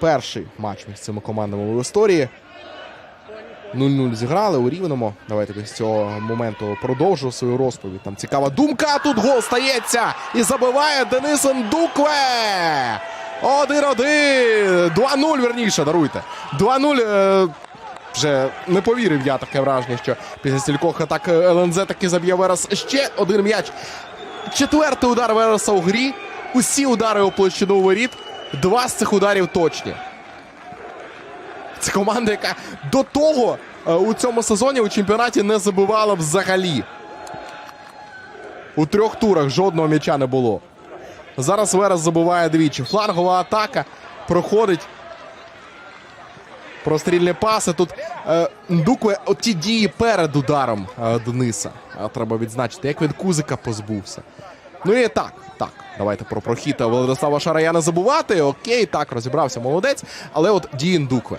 перший матч між цими командами в історії. 0-0 зіграли у рівному. Давайте з цього моменту продовжу свою розповідь. Там цікава думка. Тут гол стається і забиває Денис Ндукве. 1-1. 2-0, верніше, даруйте. 2-0. е, Вже не повірив я таке враження, що після стількох атак е, ЛНЗ таки заб'є Верес ще один м'яч. Четвертий удар Вереса у грі. Усі удари у площину воріт. Два з цих ударів точні. Це команда, яка до того е, у цьому сезоні у чемпіонаті не забивала взагалі. У трьох турах жодного м'яча не було. Зараз Верес забиває двічі. Флангова атака проходить. Прострільні паси. Тут е, оті дії перед ударом е, Дениса. Е, треба відзначити, як він Кузика позбувся. Ну і так. Давайте про прохід Володислава Шарая не забувати. Окей, так, розібрався молодець. Але от дії Ndukwe.